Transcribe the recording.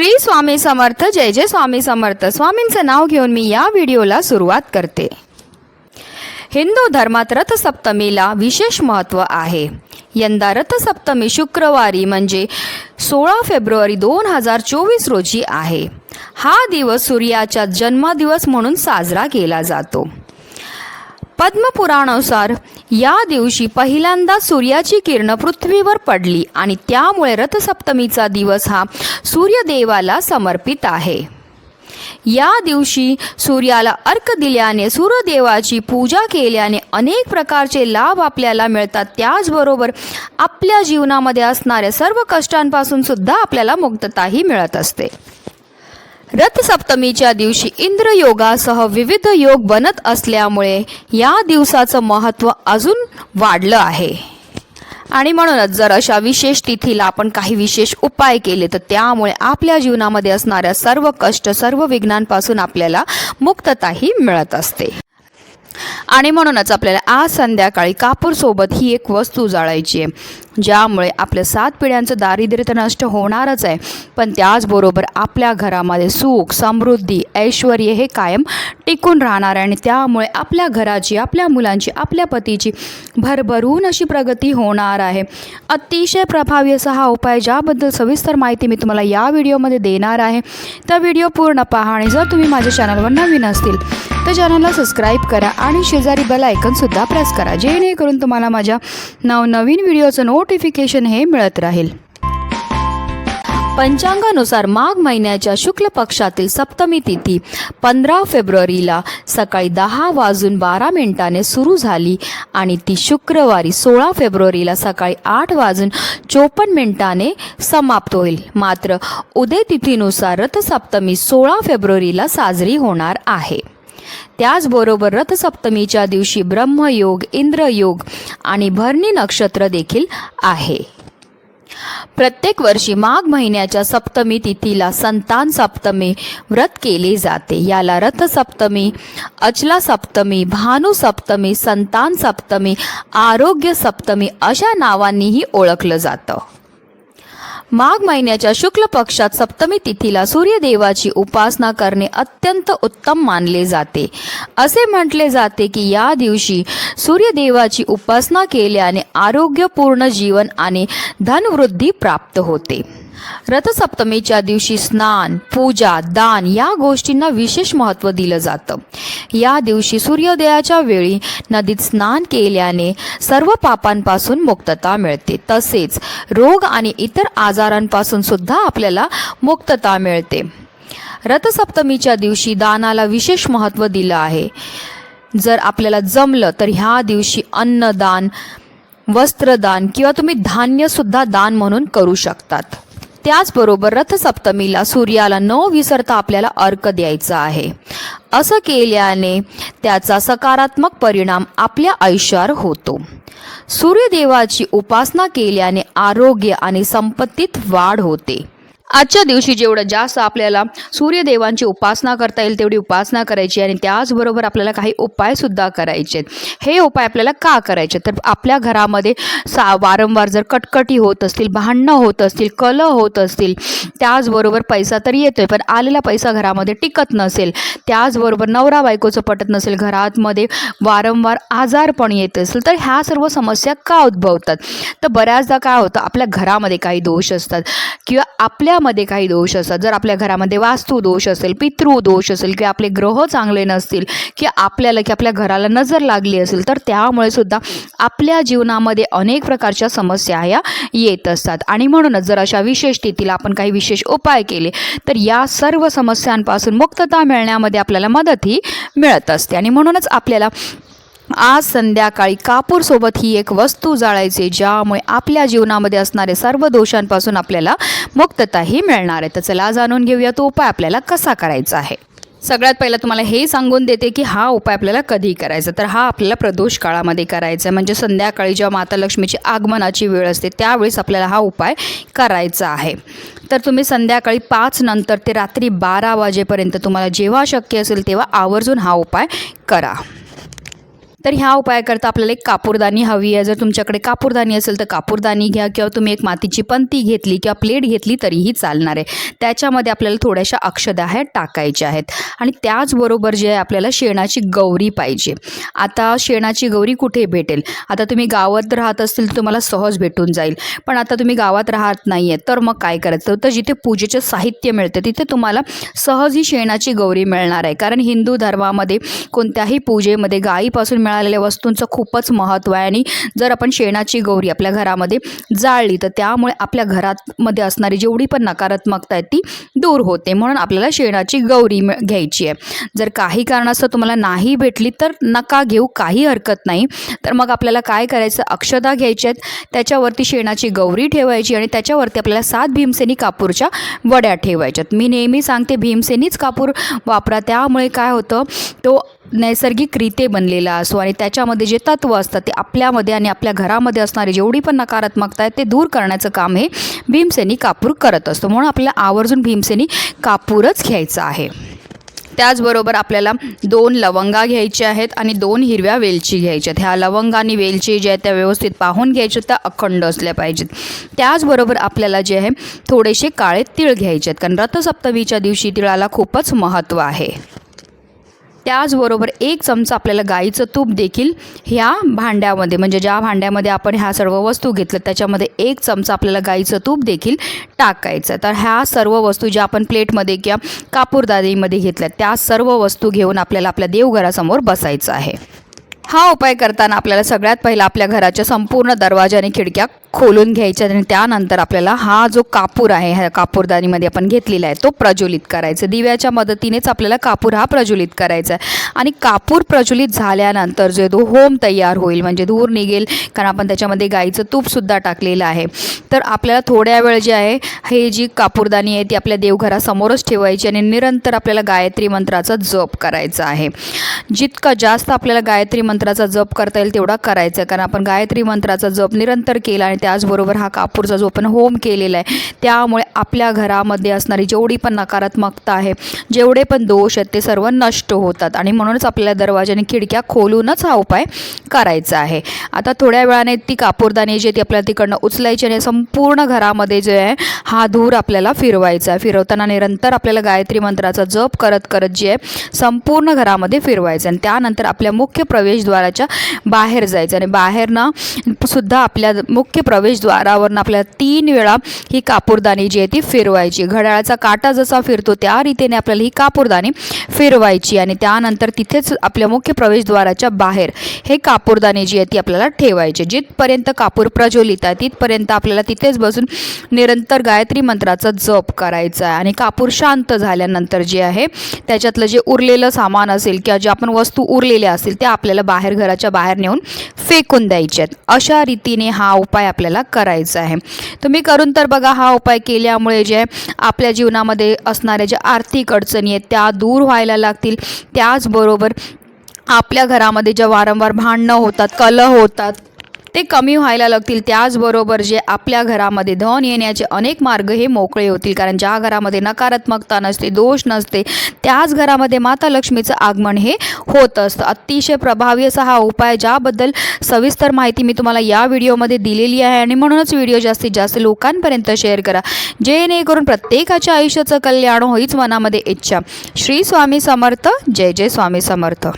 श्री स्वामी समर्थ जय जय स्वामी समर्थ. स्वामींचं नाव घेऊन मी या व्हिडिओला सुरुवात करते. हिंदू धर्मात रथसप्तमीला विशेष महत्त्व आहे. यंदा रथसप्तमी शुक्रवारी म्हणजे सोळा फेब्रुवारी दोन हजार चोवीस रोजी आहे. हा दिवस सूर्याचा जन्मदिवस म्हणून साजरा केला जातो. पद्मपुराणानुसार या दिवशी पहिल्यांदा सूर्याची किरण पृथ्वीवर पडली आणि त्यामुळे रथसप्तमीचा दिवस हा सूर्यदेवाला समर्पित आहे. या दिवशी सूर्याला अर्क दिल्याने सूर्यदेवाची पूजा केल्याने अनेक प्रकारचे लाभ आपल्याला मिळतात. त्याचबरोबर आपल्या जीवनामध्ये असणाऱ्या सर्व कष्टांपासून सुद्धा आपल्याला मुक्तताही मिळत असते. रथसप्तमीच्या दिवशी इंद्रयोगासह विविध योग बनत असल्यामुळे या दिवसाचं महत्त्व अजून वाढलं आहे. आणि म्हणूनच जर अशा विशेष तिथीला आपण काही विशेष उपाय केले तर त्यामुळे आपल्या जीवनामध्ये असणाऱ्या सर्व कष्ट सर्व विघ्नांपासून आपल्याला मुक्तताही मिळत असते. आणि म्हणूनच आपल्याला आज संध्याकाळी कापूरसोबत ही एक वस्तू जाळायची आहे ज्यामुळे आपल्या सात पिढ्यांचं दारिद्र्य तर नष्ट होणारच आहे. पण त्याचबरोबर आपल्या घरामध्ये सुख समृद्धी ऐश्वर हे कायम टिकून राहणार आहे आणि त्यामुळे आपल्या घराची आपल्या मुलांची आपल्या पतीची भरभरून अशी प्रगती होणार आहे. अतिशय प्रभावी असा हा उपाय ज्याबद्दल सविस्तर माहिती मी तुम्हाला या व्हिडिओमध्ये देणार आहे. तर व्हिडिओ पूर्ण पहा आणि जर तुम्ही माझ्या चॅनलवर नवीन असतील तर चॅनलला सबस्क्राईब करा आणि शेजारी बेल आयकनसुद्धा प्रेस करा जेणेकरून तुम्हाला माझ्या नवनवीन व्हिडिओचं नोटिफिकेशन हे मिळत राहील. पंचांगानुसार माघ महिन्याच्या शुक्ल पक्षातील सप्तमी तिथी पंधरा फेब्रुवारीला सकाळी दहा वाजून बारा मिनिटाने सुरू झाली आणि ती शुक्रवारी सोळा फेब्रुवारीला सकाळी आठ वाजून चोपन्न मिनिटाने समाप्त होईल. मात्र उदय तिथीनुसार रथसप्तमी सोळा फेब्रुवारीला साजरी होणार आहे. त्याचबरोबर रथसप्तमीच्या दिवशी ब्रह्मयोग इंद्रयोग आणि भरणी नक्षत्र देखील आहे. प्रत्येक वर्षी माघ महिन्याच्या सप्तमी तिथीला संतान सप्तमी व्रत केले जाते. याला रथसप्तमी अचला सप्तमी भानू सप्तमी संतान सप्तमी आरोग्य सप्तमी अशा नावांनीही ओळखलं जातं. माघ महिन्याच्या शुक्ल पक्षात सप्तमी तिथीला सूर्यदेवाची उपासना करणे अत्यंत उत्तम मानले जाते. असे म्हटले जाते की या दिवशी सूर्यदेवाची उपासना केल्याने आरोग्यपूर्ण जीवन आणि धनवृद्धी प्राप्त होते. रथसप्तमीच्या दिवशी स्नान पूजा दान या गोष्टींना विशेष महत्त्व दिलं जातं. या दिवशी सूर्योदयाच्या वेळी नदीत स्नान केल्याने सर्व पापांपासून मुक्तता मिळते. तसेच रोग आणि इतर आजारांपासून सुद्धा आपल्याला मुक्तता मिळते. रथसप्तमीच्या दिवशी दानाला विशेष महत्त्व दिलं आहे. जर आपल्याला जमलं तर ह्या दिवशी अन्नदान वस्त्रदान किंवा तुम्ही धान्यसुद्धा दान म्हणून करू शकतात. त्याचबरोबर रथसप्तमीला सूर्याला न विसरता आपल्याला अर्क द्यायचा आहे. असं केल्याने त्याचा सकारात्मक परिणाम आपल्या आयुष्यावर होतो. सूर्यदेवाची उपासना केल्याने आरोग्य आणि संपत्तीत वाढ होते. आजच्या दिवशी जेवढं जास्त आपल्याला सूर्यदेवांची उपासना करता येईल तेवढी उपासना करायची आणि त्याचबरोबर आपल्याला काही उपायसुद्धा करायचे आहेत. हे उपाय आपल्याला का करायचे तर आपल्या घरामध्ये सा वारंवार जर कटकटी होत असतील भांडणं होत असतील कलह होत असतील त्याचबरोबर पैसा तर येतोय पण आलेला पैसा घरामध्ये टिकत नसेल त्याचबरोबर नवरा बायकोचं पटत नसेल घरातमध्ये वारंवार आजारपण येत असेल तर ह्या सर्व समस्या का उद्भवतात? तर बऱ्याचदा काय होतं आपल्या घरामध्ये काही दोष असतात किंवा आपल्या मध्ये काही दोष असतात. जर आपल्या घरामध्ये वास्तू दोष असेल पितृ दोष असेल किंवा आपले ग्रह चांगले नसतील किंवा आपल्याला की आपल्या घराला नजर लागली असेल तर त्यामुळे सुद्धा आपल्या जीवनामध्ये अनेक प्रकारच्या समस्या ह्या येत असतात. आणि म्हणूनच जर अशा विशेष स्थितीला आपण काही विशेष उपाय केले तर या सर्व समस्यांपासून मुक्तता मिळण्यामध्ये आपल्याला मदतही मिळत असते. आणि म्हणूनच आपल्याला आज संध्याकाळी कापूरसोबत ही एक वस्तू जाळायची ज्यामुळे आपल्या जीवनामध्ये असणारे सर्व दोषांपासून आपल्याला मुक्तताही मिळणार आहे. तर चला जाणून घेऊया तो उपाय आपल्याला कसा करायचा आहे. सगळ्यात पहिलं तुम्हाला हे सांगून देते की हा उपाय आपल्याला कधी करायचा. तर हा आपल्याला प्रदोष काळामध्ये करायचा आहे. म्हणजे संध्याकाळी जेव्हा माता लक्ष्मीची आगमनाची वेळ असते त्यावेळेस आपल्याला हा उपाय करायचा आहे. तर तुम्ही संध्याकाळी पाच नंतर ते रात्री बारा वाजेपर्यंत तुम्हाला जेव्हा शक्य असेल तेव्हा आवर्जून हा उपाय करा. तर ह्या उपायाकरता आपल्याला एक कापूरदानी हवी आहे. जर तुमच्याकडे कापूरदानी असेल तर कापूरदानी घ्या किंवा तुम्ही एक मातीची पंती घेतली किंवा प्लेट घेतली तरीही चालणार आहे. त्याच्यामध्ये आपल्याला थोड्याशा अक्षदा ह्या टाकायच्या आहेत. आणि त्याचबरोबर जे आहे आपल्याला शेणाची गौरी पाहिजे. आता शेणाची गौरी कुठे भेटेल? आता तुम्ही गावात राहत असतील तर तुम्हाला सहज भेटून जाईल. पण आता तुम्ही गावात राहत नाही आहे तर मग काय करायचं? तर जिथे पूजेचं साहित्य मिळतं तिथे तुम्हाला सहज ही शेणाची गौरी मिळणार आहे. कारण हिंदू धर्मामध्ये कोणत्याही पूजेमध्ये गायीपासून मिळालेल्या वस्तूंचं खूपच महत्त्व आहे. आणि जर आपण शेणाची गौरी आपल्या घरामध्ये जाळली तर त्यामुळे आपल्या घरामध्ये असणारी जेवढी पण नकारात्मकता आहे ती दूर होते. म्हणून आपल्याला शेणाची गौरी घ्यायची आहे. जर काही कारणास्तव तुम्हाला नाही भेटली तर नका घेऊ. काही हरकत नाही. तर मग आपल्याला काय करायचं? अक्षदा घ्यायच्या आहेत. त्याच्यावरती शेणाची गौरी ठेवायची आणि त्याच्यावरती आपल्याला सात भीमसेनी कापूरच्या वड्या ठेवायच्यात मी नेहमी सांगते भीमसेनीच कापूर वापरा. त्यामुळे काय होतं? तो नैसर्गिकरीते बनलेला असो आणि त्याच्यामध्ये जे तत्व असतात ते आपल्यामध्ये आणि आपल्या घरामध्ये असणारी जेवढी पण नकारात्मकता आहे ते दूर करण्याचं काम हे भीमसेनी कापूर करत असतो. म्हणून आपल्याला आवर्जून भीमसेनी कापूरच घ्यायचा आहे. त्याचबरोबर आपल्याला दोन लवंगा घ्यायच्या आहेत आणि दोन हिरव्या वेलची घ्यायच्या आहेत. ह्या लवंग आणि वेलची ज्या आहेत त्या व्यवस्थित पाहून घ्यायच्या त्या अखंड असल्या पाहिजेत. त्याचबरोबर आपल्याला जे आहे थोडेसे काळे तीळ घ्यायचे आहेत. कारण रथसप्तमीच्या दिवशी तिळाला खूपच महत्त्व आहे. त्याचबरोबर एक चमचा आपल्याला गाईचं तूप देखील ह्या भांड्यामध्ये म्हणजे ज्या भांड्यामध्ये आपण ह्या सर्व वस्तू घेतल्या त्याच्यामध्ये एक चमचा आपल्याला गाईचं तूप देखील टाकायचं तर ह्या सर्व वस्तू ज्या आपण प्लेटमध्ये किंवा कापूरदारीमध्ये घेतल्या त्या सर्व वस्तू घेऊन आपल्याला आपल्या देवघरासमोर बसायचं आहे. हा उपाय करताना आपल्याला सगळ्यात पहिला आपल्या घराच्या संपूर्ण दरवाजा आणि खिडक्या खोलून घ्यायच्या आणि त्यानंतर आपल्याला हा जो कापूर आहे ह्या कापूरदानीमध्ये आपण घेतलेला आहे तो प्रज्वलित करायचा. दिव्याच्या मदतीनेच आपल्याला कापूर हा प्रज्वलित करायचा आहे. आणि कापूर प्रज्वलित झाल्यानंतर जे तो होम तयार होईल म्हणजे धूर निघेल कारण आपण त्याच्यामध्ये गाईचं तूपसुद्धा टाकलेलं आहे. तर आपल्याला थोड्या वेळ जे आहे हे जी कापूरदानी आहे ती आपल्या देवघरासमोरच ठेवायची आणि निरंतर आपल्याला गायत्री मंत्राचा जप करायचा आहे. जितका जास्त आपल्याला गायत्री मंत्र मंत्राचा जप करता येईल तेवढा करायचा आहे. कारण आपण गायत्री मंत्राचा जप निरंतर केला आणि त्याचबरोबर हा कापूरचा जो आपण होम केलेला आहे त्यामुळे आपल्या घरामध्ये असणारी जेवढी पण नकारात्मकता आहे जेवढे पण दोष आहेत ते सर्व नष्ट होतात. आणि म्हणूनच आपल्याला दरवाजाने खिडक्या खोलूनच हा उपाय करायचा आहे. आता थोड्या वेळाने ती कापूरदाणी जी आहे ती आपल्याला तिकडनं उचलायची आणि संपूर्ण घरामध्ये जे आहे हा धूर आपल्याला फिरवायचा आहे. फिरवताना निरंतर आपल्याला गायत्री मंत्राचा जप करत करत जे आहे संपूर्ण घरामध्ये फिरवायचं आणि त्यानंतर आपल्या मुख्य प्रवेश प्रवेशद्वाराच्या बाहेर जायचं. आणि बाहेरनं सुद्धा आपल्या मुख्य प्रवेशद्वारावरनं आपल्याला तीन वेळा ही कापूरदानी जी आहे ती फिरवायची. घड्याळाचा काटा जसा फिरतो त्या रीतीने आपल्याला ही कापूरदानी फिरवायची. आणि त्यानंतर तिथेच आपल्या मुख्य प्रवेशद्वाराच्या बाहेर हे कापूरदानी जी आहे ती आपल्याला ठेवायची. जिथपर्यंत कापूर प्रज्वलित आहे तिथपर्यंत आपल्याला तिथेच बसून निरंतर गायत्री मंत्राचा जप करायचा आहे. आणि कापूर शांत झाल्यानंतर जे आहे त्याच्यातलं जे उरलेलं सामान असेल किंवा जे आपण वस्तू उरलेल्या असतील त्या आपल्याला बाहेर घराच्या बाहेर नेऊन फेकून द्यायचे आहेत. अशा रीतीने हा उपाय आपल्याला करायचा आहे. तुम्ही करून तर बघा हा उपाय केल्यामुळे जे आपल्या जीवनामध्ये असणाऱ्या ज्या आर्थिक अडचणी आहेत त्या दूर व्हायला लागतील. त्याचबरोबर आपल्या घरामध्ये ज्या वारंवार भांडणं होतात कलह होतात ते कमी व्हायला लागतील. त्याचबरोबर जे आपल्या घरामध्ये धन येण्याचे अनेक मार्ग हे मोकळे होतील. कारण ज्या घरामध्ये नकारात्मकता नसते दोष नसते त्याच घरामध्ये माता लक्ष्मीचं आगमन हे होत असतं. अतिशय प्रभावी असा हा उपाय ज्याबद्दल सविस्तर माहिती मी तुम्हाला या व्हिडिओमध्ये दिलेली आहे. आणि म्हणूनच व्हिडिओ जास्तीत जास्त लोकांपर्यंत शेअर करा. जेणेकरून प्रत्येकाच्या आयुष्याचं कल्याण होईच मनामध्ये इच्छा. श्री स्वामी समर्थ. जय जय स्वामी समर्थ.